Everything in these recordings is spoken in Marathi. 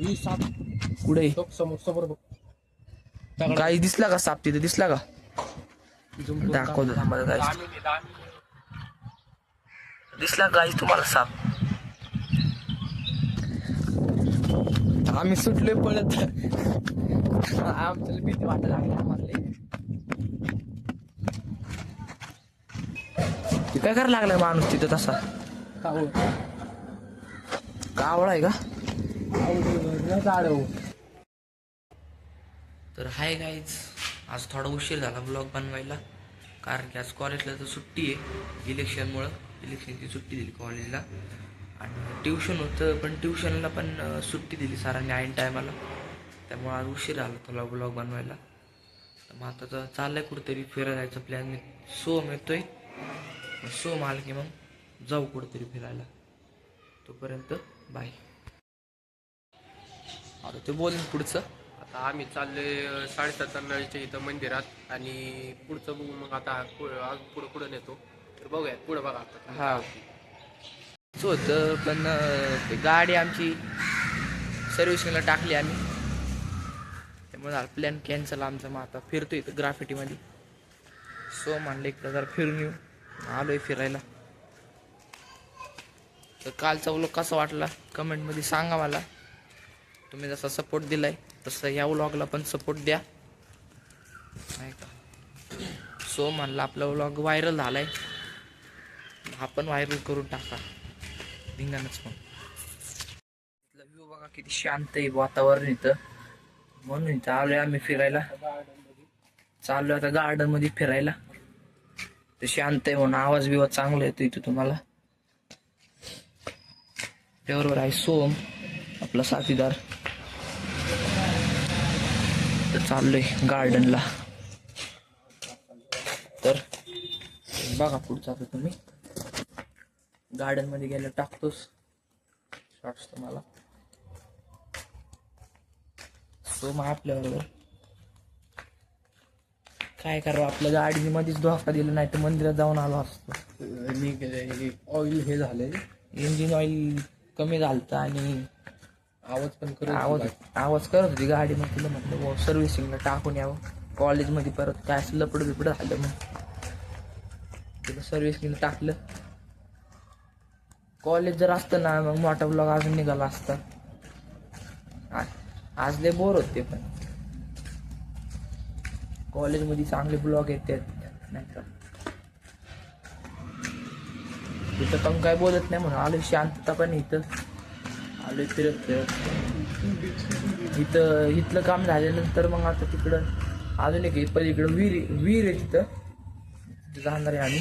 ही साप कुठे? तो समोर समोर बघ. दगड- गाई दिसला का साप तिथे? दिसला का? दाखवतो. थांबा दहा मिनिटे, दहा मिनिटे. दिसला गाईस तुम्हाला साप. आम्ही सुटलोय पळत. आमच्याला भीती वाटायला लागली आम्हाला ते काय करायला लागलाय माणूस तिथं तसा? कावळ. कावळा आहे का. तर हाय गाईज आज थोडा उशीर झाला ब्लॉग बनवायला कारण की आज कॉलेजला तर सुट्टी आहे इलेक्शनमुळं इलेक्शनची सुट्टी दिली कॉलेजला आणि ट्युशन होतं पण ट्युशनला पण सुट्टी दिली सरांनी ऐन टायमाला त्यामुळं आज उशीर झाला थोडा ब्लॉग बनवायला. तर मग आता तर चाललंय कुठेतरी फिरायला जायचं प्लॅन मी सोम येतोय. सोम आलं की मग जाऊ कुठेतरी फिरायला. तोपर्यंत बाय आता ते बोलेन पुढचं. आता आम्ही चाललोय साडेसात नळीच्या इथं मंदिरात आणि पुढचं बघू मग आता पुढं पुढं नेतो तर बघूया पुढं बघा आता हा. असं होतं पण ते गाडी आमची सर्व्हिसिंगला टाकली आम्ही. त्यामुळे प्लॅन कॅन्सल आमचा. मग आता फिरतो इथं ग्राफिटीमध्ये. सो म्हणलं इकडं जरा फिरून येऊ. आलोय फिरायला. तर कालचा व्लॉग कसा वाटला? कमेंटमध्ये सांगा मला. तुम्ही जसा सपोर्ट दिलाय तसं या व्लॉगला पण सपोर्ट द्या. नाही का? सो म्हणलं आपला व्लॉग व्हायरल झालाय. हा पण व्हायरल करून टाका. धिंगाणच पण इथला व्ह्यू बघा किती शांत आहे वातावरण इथं. म्हणून इथं आलोय आम्ही फिरायला. चाललोय आता गार्डनमध्ये फिरायला. ते शांत आहे म्हणून आवाज बिवाज चांगला येतो इथं तुम्हाला. त्याबरोबर आहे सोम आपला साथीदार. तर चाललोय गार्डनला तर बघा पुढचं आता तुम्ही. गार्डनमध्ये गेलं टाकतोस. शॉर्ट्स तुम्हाला. सो मग आपल्याबरोबर. काय करावं आपल्या गाडीने मध्येच धोका दिला नाही तर मंदिरात जाऊन आलो असतो. ऑइल हे झालंय. इंजिन ऑइल कमी झालतं आणि आवाज पण करत आवाज आवाज करत होती गाडी मग तिला म्हटलं सर्व्हिसिंगला टाकून यावं. कॉलेजमध्ये परत काय असं लपड बिपड झालं मग तिला सर्व्हिसिंगला टाकलं. कॉलेज जर असतं ना मग मोठा ब्लॉग अजून निघाला असता. आज लय बोर होते पण. कॉलेजमध्ये चांगले ब्लॉग येतात नाही का? तिथं पण काय बोलत नाही म्हणून आलोय शांतता पण इथं. आलो फिरत फिरत इथं इथलं काम झाल्यानंतर मग आता तिकडं अजून एक आहे, पलीकडं विहीर विहीर आहे तिथं. तिथं जाणार आहे आम्ही.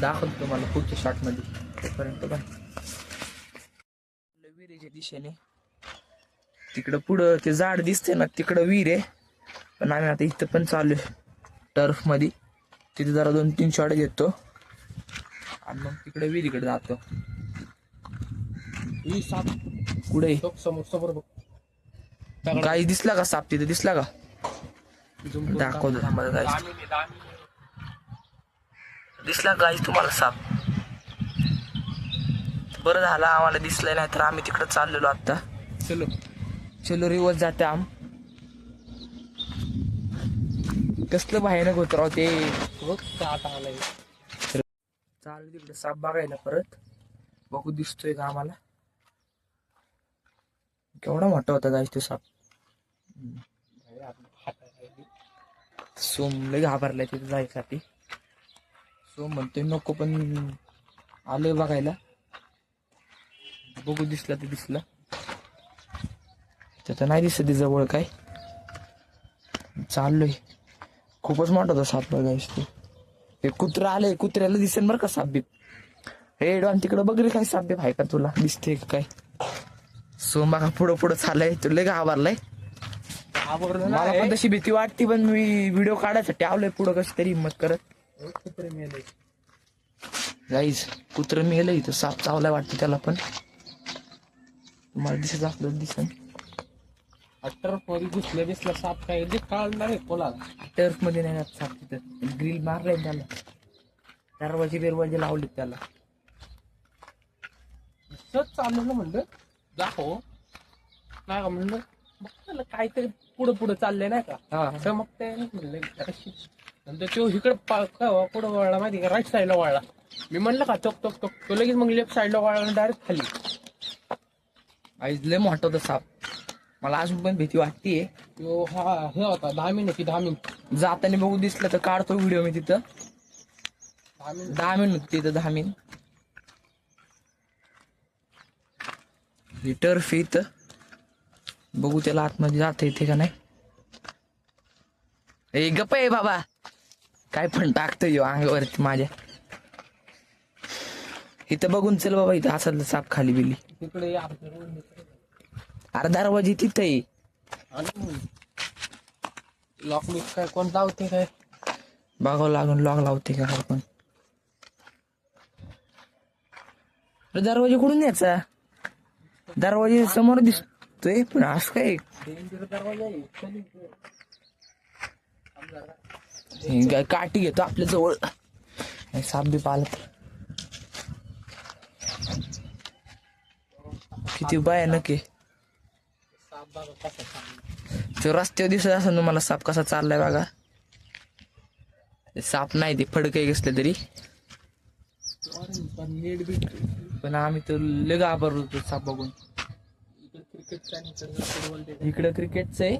दाखवतो तुम्हाला पुढच्या शॉटमध्ये तोपर्यंत पण. विहिरीच्या दिशेने. तिकडं पुढं ते झाड दिसते ना तिकडं विहीर आहे. पण आम्ही आता इथं पण चालू आहे टर्फमध्ये तिथे जरा दोन तीन शॉट घेतो. आणि मग तिकडे विहिरीकडे जातो. ही साप. कुठे? तो समोर समोर बघ. दगड- गाई दिसला का साप तिथे? दिसला का? zoom करून दाखवतो थांबा टाक. गाईस. दहा मिनिटे, दहा मिनिटे. दिसला गाईस तुम्हाला साप? बरं झालं आम्हाला दिसलंय नाही तर आम्ही तिकडे चाललेलो आता चलो. चलो रिवर्स जाते आम. कसलं भयानक होत राव ते. बघ ते आता आलाय. चालू तिकडे साप बघायला परत. बघू दिसतोय का आम्हाला? केवढा मोठा होता गाईस तो साप. सोम लय घाबरलाय तिथे जायसाठी. सोम म्हणतोय नको पण आलोय बघायला. बघू दिसला ते दिसला. त्याचं नाही दिसत ते जवळ काय. चाललोय. खूपच मोठा होता साप बघायस ते. हे कुत्रा आलंय कुत्र्याला दिसेल बरं का साप बीप. हे डॉन तिकडं बघ रे काय साप बीप आहे का तुला? दिसते का काय? सोम बघा पुढं पुढं चाललंय. तुला लय घाबरलाय. मला पण तशी भीती वाटते पण मी व्हिडिओ काढायसाठी आवलंय पुढं कशी तरी हिंमत करत. कुत्रे मेले गाईज कुत्र मेलं इथं. साप चावलाय वाटतं त्याला पण. तुम्हाला दिसत असलं दिसन. अट्टरमध्ये घुसलं बिसलं साप काय? जे काढणार आहे कोला टर्फमध्ये नाही जात साप तिथं. ग्रिल मारलाय त्याला. दरवाजे बिरवाजे लावलेत त्याला. चाललं ना म्हणलं? दाखव. नाही का म्हणलं? बघ काहीतरी पुढं पुढं चाललंय नाही का? हा. चमकते म्हणलं अशी. नंतर तो इकडे पुढं वळला माहिती का? राईट साईडला वळला. मी म्हणलं का टोक टोक टोक. तो लगेच मग लेफ्ट साईडला वळला डायरेक्ट खाली. आईज लय मोठा होता साप. मला अजून पण भीती वाटतीये. तो हा हे होता दहा मिनिट होती दहा मिनिट जाताना बघू दिसलं तर काढतो व्हिडिओ मी तिथं. दहा मिनिट दहा मिनिट होती तिथं दहा मिनिट ही टर्फ इथं बघू त्याला आतमध्ये जाता येते का नाही. ए गप आहे बाबा. काय पण टाकतोय ह्यो अंगावरती माझ्या. इथं बघून चल बाबा इथं असं साप खाली बिली. तिकडे या दरवाजे तिथं आहे. लॉक बिक काय कोण लावते काय? बघावं लागून लॉक लावते का काय पण. अरे दरवाजे कुठून यायचा? दरवाजे समोर दिसतोय पण असं काय? काय काठी घेतो आपल्या जवळ. साप बी पालत. किती उपाय आहे. साप तो रस्त्यावर दिसत असं तुम्हाला साप कसा चाललाय बघा. ते साप नाही ते फडकही कसले तरी. पण आम्ही तर लग घाबरलो होतो साप बघून. क्रिकेटचा इकडे इकडं क्रिकेटचं आहे.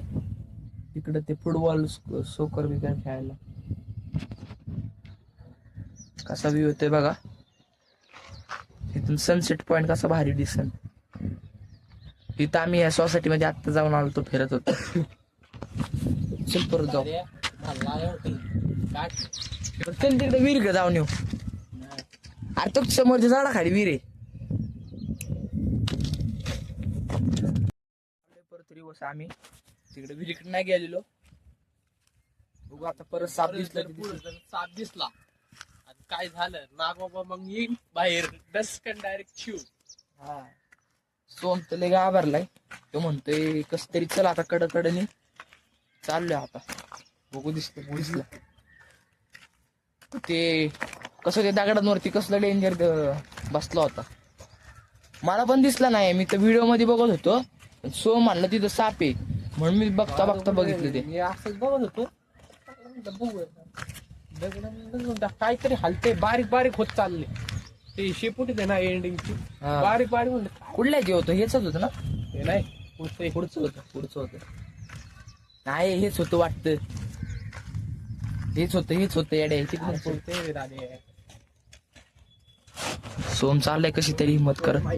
इकडं ते फुटबॉल सोकर बिकर खेळायला. कसा व्ह्यू होतोय बघा. इथून सनसेट पॉइंट कसा भारी दिसन इथं आम्ही या सोसायटी मध्ये आत्ता जाऊन आलो तो फिरत होतो. परत जाऊ. तिकडे विहीर जाऊन येऊ. अरे तो समोरच्या झाडा खाली विहीर आहे. रिवर्स आम्ही तिकडे विहिरीकडे नाही गेलेलो. बघू आता परत साप दिसला की दिसलं. साप दिसला आणि काय झालं नागबाबा मग येईन बाहेर डस्कन डायरेक्ट शिव हा. सोम तर लय घाबरलाय. तो म्हणतोय कस तरी चल आता कड कडनी चाललोय आता. बघू दिसलं दिसलं. ते कसं ते दगडांवरती कसलं डेंजर बसला होता. मला पण दिसला नाही. मी तर व्हिडिओमध्ये बघत होतो. सो म्हणलं तिथं साप आहे. म्हणून मी बघता बघता बघितलं ते. मी असंच बघत होतो. म्हणलं बघू दगडानं दगडं काहीतरी हलते बारीक बारीक होत चालले ते शेपुटी आहे ना एंडिंगची हा. बारीक बारीक म्हणलं काय कुठल्या जे होतं? हेच होतं ना? ते नाही होतंय. पुढचं होतं. पुढचं होतं. नाही हेच होतं वाटतं. हेच होतं हेच होतं येड्या रे दादे. सोम चाललंय कशी तरी हिंमत कर आहे.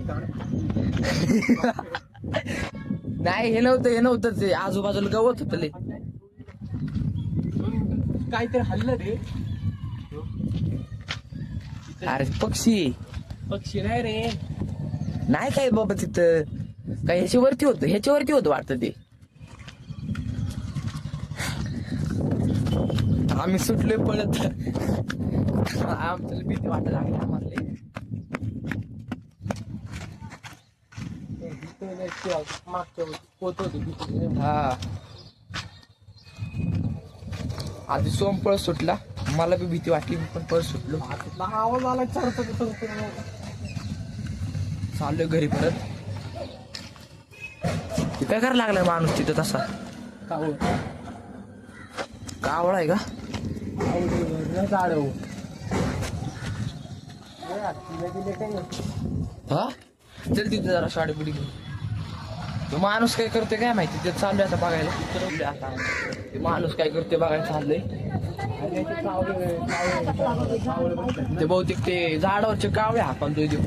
नाही हे नव्हतं हे नव्हतं ते. आजूबाजूला गवत होतं लय. काहीतरी हल्लं रे. अरे पक्षी. पक्षी नाही रे. नाही काय बाबा तिथं. काय ह्याच्यावरती होतं? ह्याच्यावरती होतं वाटतं ते. आम्ही सुटलोय पळत. आमच्याला भीती वाटायला लागली आम्हाला लय. इथं नाही शिवाय मागच्या होती. हा. आधी सोम पळ सुटला. मला बी भीती वाटली मी पण पळ सुटलो. आवाज आला चाललोय घरी परत. काय करायला लागलाय माणूस तिथं तसा? कावळ कावळा आहे का? झाडव हा. चल तिथे जरा साडी बिडी घेऊन. माणूस काय करतोय काय माहिती? ते चालू आता बघायला. आता ते माणूस काय करतोय बघायला चाललंय. ते बहुतेक ते झाडावरचे कावळे हाकलतोय देऊ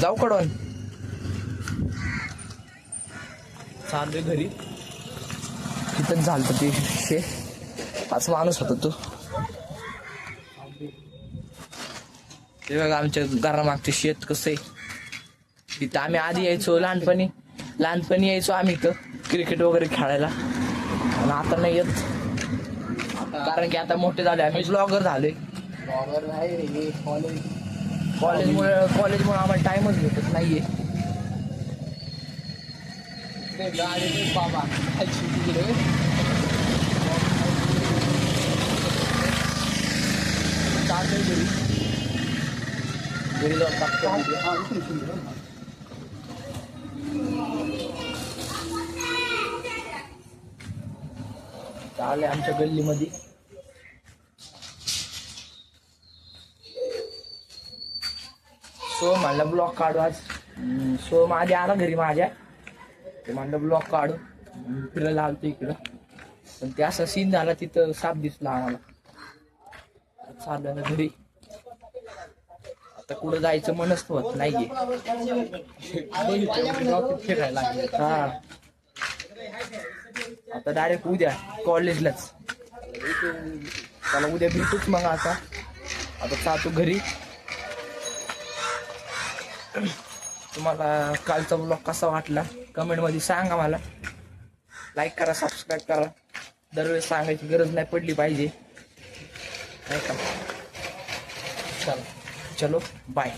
जाऊ कडून चाललोय घरी. तिथं झालं ते शे? पाच माणूस होता तो. ते बघा आमच्या घरामागचे शेत कसं आहे? तिथं आम्ही आधी यायचो लहानपणी. लहानपणी यायचो आम्ही इथं क्रिकेट वगैरे खेळायला. आणि आता नाही येत. कारण की आता मोठे झाले आम्ही ब्लॉगर झालोय. कॉलेजमुळे कॉलेजमुळे आम्हाला टाइमच भेटत नाहीये. बाबा घरी घरी जाऊन आले आमच्या गल्लीमध्ये. सो म्हणला ब्लॉक काढू आज. सो माझ्या आला घरी माझ्या. ते म्हणलं ब्लॉक काढू. फिरायला आलतो इकडं. पण ते असा सीन झाला तिथं साप दिसला आम्हाला. चाललं घरी. आता कुठं जायचं मनच होत नाहीये. फिरायला हा. आता डायरेक्ट उद्या कॉलेजलाच त्याला उद्या भेटूच मग आता. आता जातो घरी. तुम्हाला कालचा ब्लॉग कसा वाटला? कमेंटमध्ये सांगा मला. लाईक करा सबस्क्राईब करा. दरवेळेस सांगायची गरज नाही पडली पाहिजे. नाही का? चला. चलो बाय